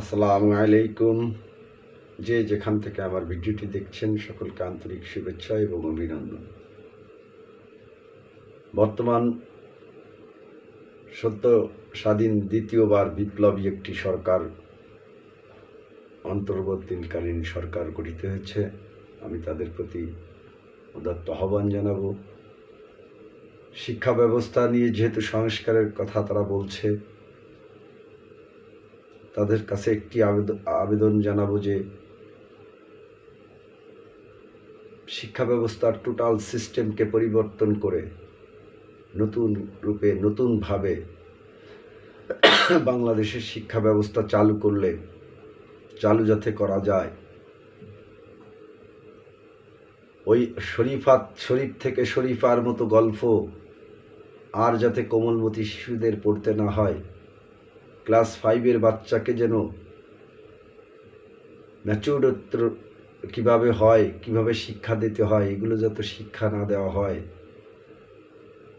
আসসালামু আলাইকুম। যে যেখান থেকে আমার ভিডিওটি দেখছেন, সকলকে আন্তরিক শুভেচ্ছা এবং অভিনন্দন। বর্তমান সদ্য স্বাধীন দ্বিতীয়বার বিপ্লবী একটি সরকার অন্তর্বর্তীকালীন সরকার গঠিত হয়েছে। আমি তাদের প্রতি উদাত্ত আহ্বান জানাব। শিক্ষা ব্যবস্থা নিয়ে যেহেতু সংস্কারের কথা তারা বলছে তাদের কাছে একটি আবেদন আবেদন জানাব যে শিক্ষা ব্যবস্থার টোটাল সিস্টেমকে পরিবর্তন করে নতুন রূপে, নতুনভাবে বাংলাদেশের শিক্ষা ব্যবস্থা চালু করলে, চালু যাতে করা যায়। ওই শরীফাত, শরীফ থেকে শরীফার মতো গল্প আর যাতে কোমলমতি শিশুদের পড়তে না হয়। ক্লাস ফাইভের বাচ্চাকে যেন ম্যাচিউরত্ব কীভাবে হয়, কীভাবে শিক্ষা দিতে হয়, এগুলো যাতে শিক্ষা না দেওয়া হয়,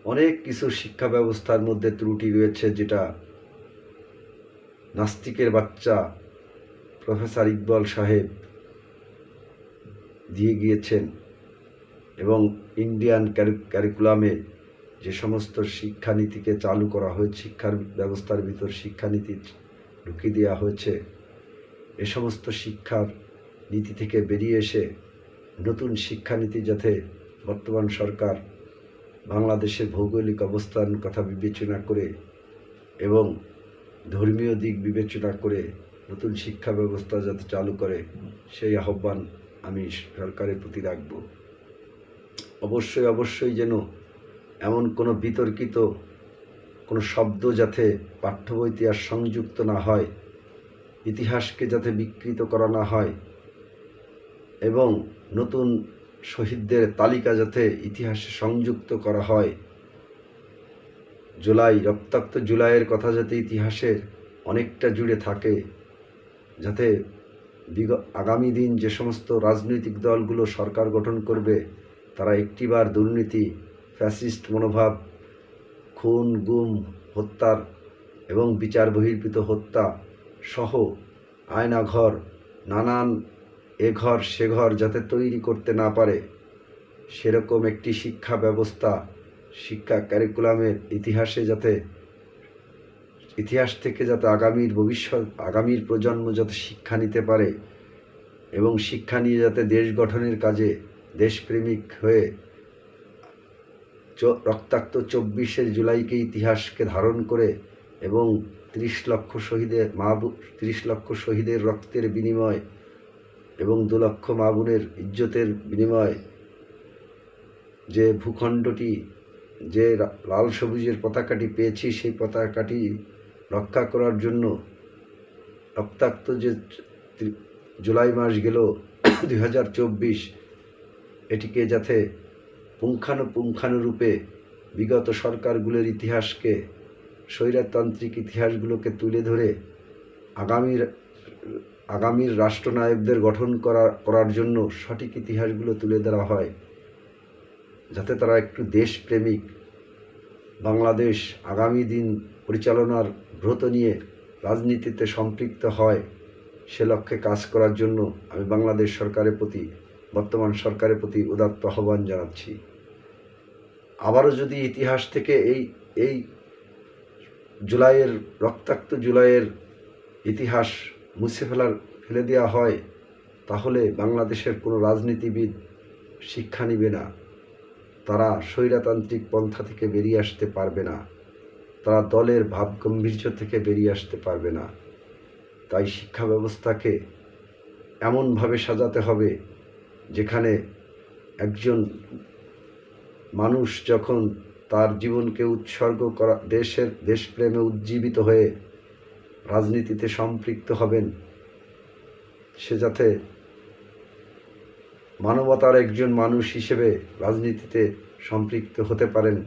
অনেক কিছু শিক্ষা ব্যবস্থার মধ্যে ত্রুটি রয়েছে যেটা নাস্তিকের বাচ্চা প্রফেসর ইকবাল সাহেব দিয়ে গিয়েছেন এবং ইন্ডিয়ান ক্যারিকুলামে যে সমস্ত শিক্ষানীতিকে চালু করা হয়েছে, শিক্ষার ব্যবস্থার ভিতর শিক্ষানীতি ঢুকিয়ে দেওয়া হয়েছে, এ সমস্ত শিক্ষার নীতি থেকে বেরিয়ে এসে নতুন শিক্ষানীতি যাতে বর্তমান সরকার বাংলাদেশের ভৌগোলিক অবস্থান কথা বিবেচনা করে এবং ধর্মীয় দিক বিবেচনা করে নতুন শিক্ষা ব্যবস্থা যাতে চালু করে, সেই আহ্বান আমি সরকারের প্রতি রাখব। অবশ্যই অবশ্যই যেন এমন কোনো বিতর্কিত কোনো শব্দ যাতে পাঠ্য বইতে আর সংযুক্ত না হয়, ইতিহাসকে যাতে বিকৃত করা না হয়, এবং নতুন শহীদদের তালিকা যাতে ইতিহাসে সংযুক্ত করা হয়। জুলাই, রক্তাক্ত জুলাইয়ের কথা যাতে ইতিহাসের অনেকটা জুড়ে থাকে, যাতে আগামী দিন যে সমস্ত রাজনৈতিক দলগুলো সরকার গঠন করবে, তারা একটিবার দুর্নীতি ফ্যাসিস্ট মনোভাব, খুন, গুম, হত্যার এবং বিচার বহির্ভূত হত্যা সহ আয়নাঘর, নানান এ ঘর সে ঘর যাতে তৈরি করতে না পারে, সেরকম একটি শিক্ষা ব্যবস্থা, শিক্ষা ক্যারিকুলামের ইতিহাসে যাতে, ইতিহাস থেকে যাতে আগামীর ভবিষ্যৎ, আগামীর প্রজন্ম যাতে শিক্ষা নিতে পারে এবং শিক্ষা নিয়ে যাতে দেশ গঠনের কাজে দেশপ্রেমিক হয়ে রক্তাক্ত চব্বিশে জুলাইকে ইতিহাসকে ধারণ করে এবং ত্রিশ লক্ষ শহীদের মা ত্রিশ লক্ষ শহীদের রক্তের বিনিময় এবং দু লক্ষ মা বোনের ইজ্জতের বিনিময় যে ভূখণ্ডটি, যে লাল সবুজের পতাকাটি পেয়েছি সেই পতাকাটি রক্ষা করার জন্য রক্তাক্ত যে জুলাই মাস গেল, দুই হাজার চব্বিশ, এটিকে যাতে পুঙ্খানুপুঙ্খানুরূপে বিগত সরকারগুলোর ইতিহাসকে, স্বৈরাতান্ত্রিক ইতিহাসগুলোকে তুলে ধরে আগামীর আগামীর রাষ্ট্রনায়কদের গঠন করা, করার জন্য সঠিক ইতিহাসগুলো তুলে ধরা হয়। যাতে তারা একটু দেশপ্রেমিক, বাংলাদেশ আগামী দিন পরিচালনার ব্রত নিয়ে রাজনীতিতে সম্পৃক্ত হয়, সে লক্ষ্যে কাজ করার জন্য আমি বাংলাদেশ সরকারের প্রতি বর্তমান সরকারের প্রতি উদাত্ত আহ্বান জানাচ্ছি। আবারও যদি ইতিহাস থেকে এই এই জুলাইয়ের, রক্তাক্ত জুলাইয়ের ইতিহাস মুছে ফেলার, ফেলে দেওয়া হয়, তাহলে বাংলাদেশের কোনো রাজনীতিবিদ শিক্ষা নিবে না। তারা স্বৈরাতান্ত্রিক পন্থা থেকে বেরিয়ে আসতে পারবে না। তারা দলের ভাব গম্ভীর্য থেকে বেরিয়ে আসতে পারবে না। তাই শিক্ষা ব্যবস্থাকে এমনভাবে সাজাতে হবে একজন মানুষ যখন তার জীবনকে উৎসর্গ করা, দেশের দেশপ্রেমে উজ্জীবিত হয়ে রাজনীতিতে সম্পৃক্ত হবেন, সে যাতে মানবতার একজন মানুষ হিসেবে রাজনীতিতে সম্পৃক্ত হতে পারেন,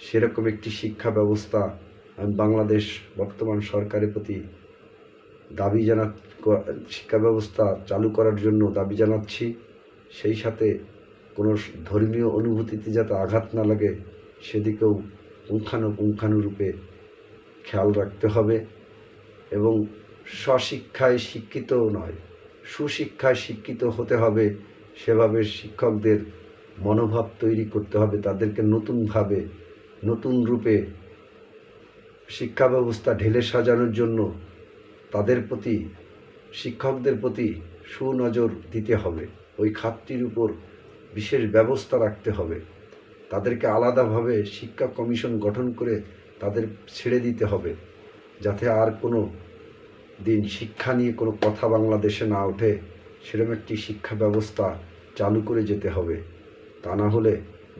সেরকম একটি শিক্ষা ব্যবস্থা আমি বাংলাদেশ বর্তমান সরকারের প্রতি দাবি জানা শিক্ষা ব্যবস্থা চালু করার জন্য দাবি জানাচ্ছি। সেই সাথে কোনো ধর্মীয় অনুভূতিতে যাতে আঘাত না লাগে, সেদিকেও পুঙ্খানুপুঙ্খানুরূপে খেয়াল রাখতে হবে এবং স্বশিক্ষায় শিক্ষিত নয়, সুশিক্ষায় শিক্ষিত হতে হবে। সেভাবে শিক্ষকদের মনোভাব তৈরি করতে হবে, তাদেরকে নতুনভাবে, নতুন রূপে শিক্ষা ব্যবস্থা ঢেলে সাজানোর জন্য তাদের প্রতি, শিক্ষকদের প্রতি সুনজর দিতে হবে। ওই খাতটির উপর বিশেষ ব্যবস্থা রাখতে হবে। তাদেরকে আলাদাভাবে শিক্ষা কমিশন গঠন করে তাদের ছেড়ে দিতে হবে, যাতে আর কোনো দিন শিক্ষা নিয়ে কোনো কথা বাংলাদেশে না ওঠে। সেরকম একটি শিক্ষা ব্যবস্থা চালু করে যেতে হবে। তা না হলে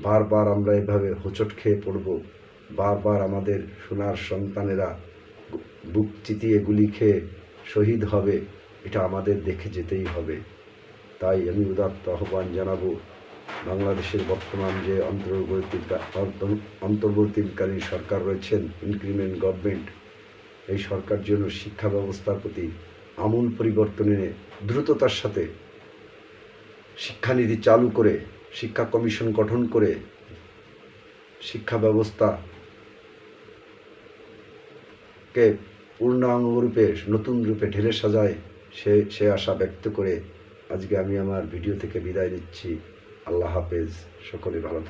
বারবার আমরা এভাবে হোঁচট খেয়ে পড়ব। বারবার আমাদের সোনার সন্তানেরা বুক চিতিয়ে গুলি খেয়ে শহীদ হবে, এটা আমাদের দেখে যেতেই হবে। তাই আমি উদাত্ত আহ্বান জানাব, বাংলাদেশের বর্তমান যে অন্তর্বর্তী অন্তর্বর্তীকালীন সরকার রয়েছেন ইনক্রিমেন্ট গভর্নমেন্ট এই সরকার জন্য শিক্ষা ব্যবস্থার প্রতি আমূল পরিবর্তন এনে দ্রুততার সাথে শিক্ষানীতি চালু করে, শিক্ষা কমিশন গঠন করে, শিক্ষা ব্যবস্থা কে পূর্ণাঙ্গরূপে নতুন রূপে ঢেলে সাজায় সে সে আশা ব্যক্ত করে আজকে আমি আমার ভিডিও থেকে বিদায় নিচ্ছি। আল্লাহ হাফেজ। সকলে ভালো থাকবেন